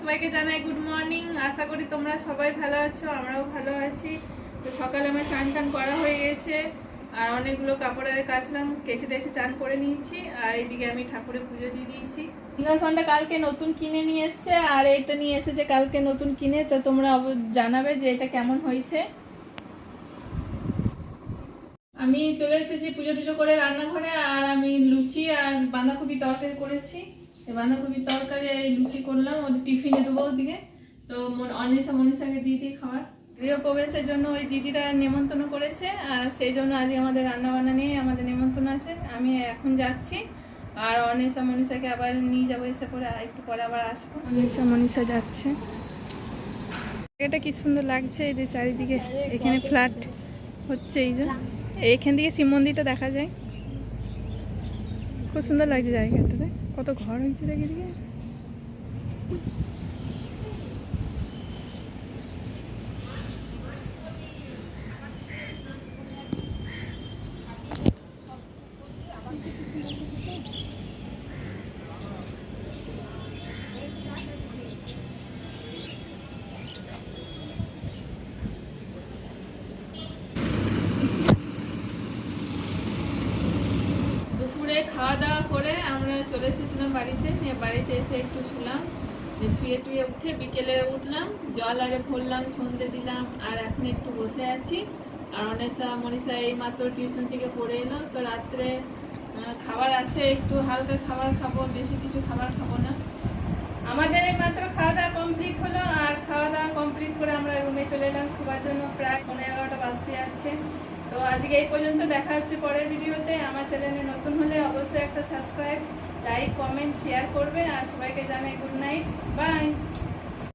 সবাইকে জানাই good morning আশা করি তোমরা সবাই ভালো আছো, আমরাও ভালো আছি। তো সকালে আমার চান টান করা হয়ে গেছে, আর অনেকগুলো কাপড়ের কাচলাম কেচে টেচে চান করে নিয়েছি, আর এইদিকে আমি ঠাকুরের পুজো দিয়ে দিয়েছি। সিংহাসনটা কালকে নতুন কিনে নিয়ে এসছে, আর এটা নিয়ে এসেছে কালকে নতুন কিনে, তো তোমরা জানাবে যে এটা কেমন হয়েছে। আমি চলে এসেছি পুজো টুজো করে রান্নাঘরে, আর আমি লুচি আর বাঁধাকপি তরকারি করেছি। এই বাঁধাকপি তরকারি আর এই লুচি করলাম, ওদের টিফিনে দেবো ওদিকে। তো অনিশা মনীষাকে দিয়ে দিই খাবার গৃহপ্রবেশের জন্য ওই দিদিরা নেমন্তন্ন করেছে, আর সেই জন্য আজকে আমাদের রান্না বান্না নিয়ে আমাদের নেমন্তন্ন আছে। আমি এখন যাচ্ছি, আর অনিশা মনীষাকে আবার নিয়ে যাব, এসে পরে একটু পরে আবার আসব। অনিশা মনীষা যাচ্ছে। এটা কি সুন্দর লাগছে, এই যে চারিদিকে এখানে ফ্ল্যাট হচ্ছে, এই যে। এখান থেকে শিব মন্দিরটা দেখা যায়। খুব সুন্দর লাগছে জায়গাটাতে। কত ঘর হয়েছে দেখে দিকে। খাওয়া দাওয়া করে আমরা চলে এসেছিলাম বাড়িতে, নিয়ে বাড়িতে এসে একটু শুলাম। শুয়ে টুয়ে উঠে বিকেলে উঠলাম, জল আরে ভরলাম, সন্ধে দিলাম, আর এখন একটু বসে আছি। আর অনেকটা মনীষা এই মাত্র টিউশন থেকে পড়ে এলো, তো রাত্রে খাবার আছে, একটু হালকা খাবার খাব, বেশি কিছু খাবার খাব না। আমাদের এই মাত্র খাওয়া দাওয়া কমপ্লিট হলো আর খাওয়া দাওয়া কমপ্লিট করে আমরা রুমে চলে এলাম শোবার জন্য প্রায় পনেরো এগারোটা বাজতে আছে তো আজকে এই পর্যন্ত দেখা হচ্ছে পরের ভিডিওতে। আমার চ্যানেলে নতুন হলে অবশ্যই একটা সাবস্ক্রাইব, লাইক, কমেন্ট শেয়ার করবে। আর সবাইকে জানাই গুড নাইট বাই